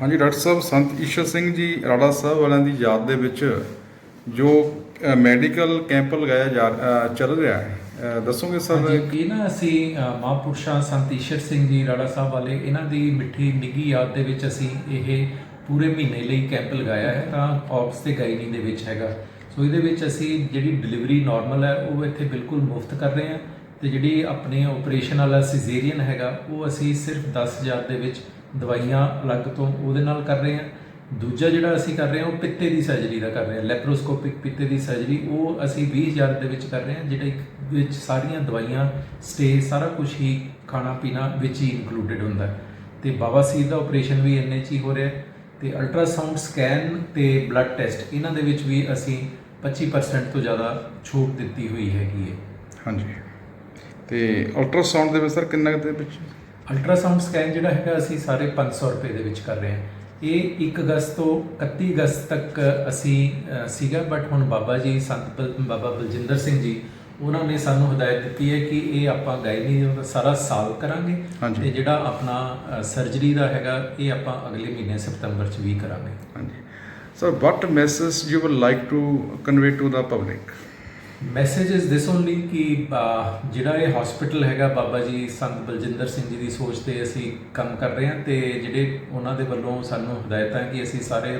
ਹਾਂਜੀ, ਡਾਕਟਰ ਸਾਹਿਬ, ਸੰਤ ਈਸ਼ਰ ਸਿੰਘ ਜੀ ਰਾੜਾ ਸਾਹਿਬ ਵਾਲਿਆਂ ਦੀ ਯਾਦ ਦੇ ਵਿੱਚ ਜੋ ਮੈਡੀਕਲ ਕੈਂਪ ਲਗਾਇਆ ਜਾ ਚੱਲ ਰਿਹਾ ਹੈ। ਦੱਸੋਗੇ ਸਰ? ਕੀ ਨਾ ਅਸੀਂ ਮਹਾਂਪੁਰਸ਼ਾਂ ਸੰਤ ਈਸ਼ਰ ਸਿੰਘ ਜੀ ਰਾੜਾ ਸਾਹਿਬ ਵਾਲੇ, ਇਹਨਾਂ ਦੀ ਮਿੱਠੀ ਨਿੱਗੀ ਯਾਦ ਦੇ ਵਿੱਚ ਅਸੀਂ ਇਹ ਪੂਰੇ ਮਹੀਨੇ ਲਈ ਕੈਂਪ ਲਗਾਇਆ ਹੈ, ਤਾਂ ਆਫਸ ਤੇ ਗਾਇਨੀ ਦੇ ਵਿੱਚ ਹੈਗਾ। ਸੋ ਇਹਦੇ ਵਿੱਚ ਅਸੀਂ ਜਿਹੜੀ ਡਿਲੀਵਰੀ ਨਾਰਮਲ ਹੈ, ਉਹ ਇੱਥੇ ਬਿਲਕੁਲ ਮੁਫਤ ਕਰ ਰਹੇ ਹਾਂ, ਤੇ ਜਿਹੜੀ ਆਪਣੇ ਆਪਰੇਸ਼ਨ ਵਾਲਾ ਸਿਜ਼ੇਰੀਅਨ ਹੈਗਾ, ਉਹ ਅਸੀਂ ਸਿਰਫ 10000 ਦੇ ਵਿੱਚ ਦਵਾਈਆਂ ਅਲੱਗ ਤੋਂ ਉਹਦੇ ਨਾਲ ਕਰ ਰਹੇ ਹਾਂ। ਦੂਜਾ ਜਿਹੜਾ ਅਸੀਂ ਕਰ ਰਹੇ ਹਾਂ, ਉਹ ਪਿੱਤੇ ਦੀ ਸਰਜਰੀ ਦਾ ਕਰ ਰਹੇ ਹਾਂ। ਲੈਪਰੋਸਕੋਪਿਕ ਪਿੱਤੇ ਦੀ ਸਰਜਰੀ ਉਹ ਅਸੀਂ 20000 ਦੇ ਵਿੱਚ ਕਰ ਰਹੇ ਹਾਂ, ਜਿਹੜਾ ਵਿੱਚ ਸਾਰੀਆਂ ਦਵਾਈਆਂ ਸਟੇ ਸਾਰਾ ਕੁਝ ਹੀ ਖਾਣਾ ਪੀਣਾ ਵਿੱਚ ਹੀ ਇਨਕਲੂਡਡ ਹੁੰਦਾ। ਹੈ ਤੇ ਬਵਾਸੀਰ ਦਾ ਆਪਰੇਸ਼ਨ ਵੀ ਇੰਨੇ 'ਚ ਹੀ ਹੋ ਰਿਹਾ ਹੈ। ਤੇ ਅਲਟਰਾਸਾਊਂਡ ਸਕੈਨ ਤੇ ਬਲੱਡ ਟੈਸਟ ਇਹਨਾਂ ਦੇ ਵਿੱਚ ਵੀ ਅਸੀਂ 25% ਤੋਂ ਜ਼ਿਆਦਾ ਛੂਟ ਦਿੱਤੀ ਹੋਈ ਹੈਗੀ ਹੈ। ਹਾਂਜੀ। ਤੇ ਅਲਟਰਾਸਾਊਂਡ ਦੇ ਵਿੱਚ ਸਰ ਕਿੰਨਾ ਦੇ ਵਿੱਚ? ਅਲਟਰਾਸਾਊਂਡ ਸਕੈਨ ਜਿਹੜਾ ਹੈਗਾ ਅਸੀਂ ਸਾਰੇ 500 ਰੁਪਏ ਦੇ ਵਿੱਚ ਕਰ ਰਹੇ ਹਾਂ। ਇਹ 1 ਅਗਸਤ ਤੋਂ 31 ਅਗਸਤ ਤੱਕ ਅਸੀਂ ਸੀਗਾ ਬਟ ਹੁਣ ਬਾਬਾ ਜੀ ਸੰਤ ਬਾਬਾ ਬਲਜਿੰਦਰ ਸਿੰਘ ਜੀ ਉਹਨਾਂ ਨੇ ਸਾਨੂੰ ਹਦਾਇਤ ਦਿੱਤੀ ਹੈ ਕਿ ਇਹ ਆਪਾਂ ਗਾਇਨੀ ਦਾ ਸਾਰਾ ਸਾਲ ਕਰਾਂਗੇ। ਤੇ ਜਿਹੜਾ ਆਪਣਾ ਸਰਜਰੀ ਦਾ ਹੈਗਾ ਇਹ ਆਪਾਂ ਅਗਲੇ ਮਹੀਨੇ ਸਤੰਬਰ ਚ ਵੀ ਕਰਾਂਗੇ। ਹਾਂਜੀ। Sir what message you will like to convey to the public message is this only ਕਿ ਜਿਹੜਾ ਇਹ ਹਸਪੀਟਲ ਹੈਗਾ ਬਾਬਾ ਜੀ ਸੰਤ ਬਲਜਿੰਦਰ ਸਿੰਘ ਜੀ ਦੀ ਸੋਚ ਤੇ ਅਸੀਂ ਕੰਮ ਕਰ ਰਹੇ ਹਾਂ ਤੇ ਜਿਹੜੇ ਉਹਨਾਂ ਦੇ ਵੱਲੋਂ ਸਾਨੂੰ ਹਦਾਇਤਾਂ ਕਿ ਅਸੀਂ ਸਾਰੇ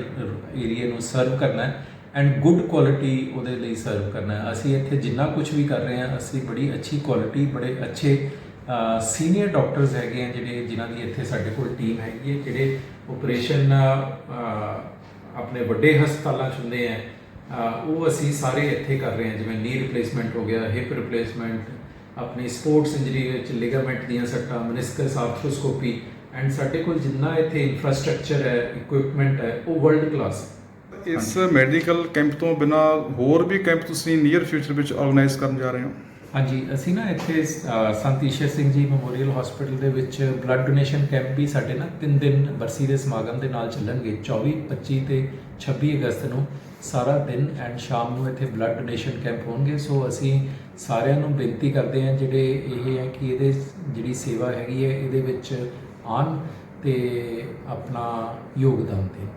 ਏਰੀਆ ਨੂੰ ਸਰਵ ਕਰਨਾ ਹੈ ਐਂਡ ਗੁੱਡ ਕੁਆਲਿਟੀ ਉਹਦੇ ਲਈ ਸਰਵ ਕਰਨਾ ਹੈ ਅਸੀਂ ਇੱਥੇ ਜਿੰਨਾ ਕੁਝ ਵੀ ਕਰ ਰਹੇ ਹਾਂ ਅਸੀਂ ਬੜੀ ਅੱਛੀ ਕੁਆਲਿਟੀ ਬੜੇ ਅੱਛੇ ਸੀਨੀਅਰ ਡਾਕਟਰਸ ਹੈਗੇ ਆ ਜਿਹੜੇ ਜਿਨ੍ਹਾਂ ਦੀ ਇੱਥੇ ਸਾਡੇ ਕੋਲ ਟੀਮ ਹੈਗੀ ਹੈ ਜਿਹੜੇ ਆਪਰੇਸ਼ਨ ਆਪਣੇ ਵੱਡੇ ਹਸਪਤਾਲਾਂ 'ਚ ਹੁੰਦੇ ਆ ਉਹ ਅਸੀਂ ਸਾਰੇ ਇੱਥੇ ਕਰ ਰਹੇ ਹਾਂ ਜਿਵੇਂ ਨੀ ਰਿਪਲੇਸਮੈਂਟ ਹੋ ਗਿਆ ਹਿਪ ਰਿਪਲੇਸਮੈਂਟ ਆਪਣੀ ਸਪੋਰਟਸ ਇੰਜਰੀ ਵਿੱਚ ਲਿਗਾਮੈਂਟ ਦੀਆਂ ਸੱਟਾਂ ਮਨਿਸਕਸ ਆਰਥਰੋਸਕੋਪੀ ਐਂਡ ਸਾਡੇ ਕੋਲ ਜਿੰਨਾ ਇੱਥੇ ਇਨਫਰਾਸਟ੍ਰਕਚਰ ਹੈ ਇਕਵਿਪਮੈਂਟ ਹੈ ਉਹ ਵਰਲਡ ਕਲਾਸ ਇਸ ਮੈਡੀਕਲ ਕੈਂਪ ਤੋਂ ਬਿਨਾ ਹੋਰ ਵੀ ਕੈਂਪ ਤੁਸੀਂ ਨੀਅਰ ਫਿਊਚਰ ਵਿੱਚ ਆਰਗੇਨਾਈਜ਼ ਕਰਨ ਜਾ ਰਹੇ ਹੋ? ਹਾਂਜੀ ਅਸੀਂ ਨਾ ਇੱਥੇ ਸੰਤ ਈਸ਼ਰ ਸਿੰਘ ਜੀ ਮੈਮੋਰੀਅਲ ਹਸਪੀਟਲ ਦੇ ਵਿੱਚ ਬਲੱਡ ਡੋਨੇਸ਼ਨ ਕੈਂਪ ਵੀ ਸਾਡੇ ਨਾ 3 ਦਿਨ ਬਰਸੀ ਦੇ ਸਮਾਗਮ ਦੇ ਨਾਲ ਚੱਲਣਗੇ 24 25 ਤੇ 26 ਅਗਸਤ ਨੂੰ। ਸਾਰਾ ਦਿਨ ਐਂਡ ਸ਼ਾਮ ਨੂੰ ਇੱਥੇ ਬਲੱਡ ਡੋਨੇਸ਼ਨ ਕੈਂਪ ਹੋਣਗੇ। ਸੋ ਅਸੀਂ ਸਾਰਿਆਂ ਨੂੰ ਬੇਨਤੀ ਕਰਦੇ ਹਾਂ, ਜਿਹੜੇ ਇਹ ਹੈ ਕਿ ਇਹਦੇ ਜਿਹੜੀ ਸੇਵਾ ਹੈਗੀ ਹੈ, ਇਹਦੇ ਵਿੱਚ ਆਉਣ ਤੇ ਆਪਣਾ ਯੋਗਦਾਨ ਦੇਣ।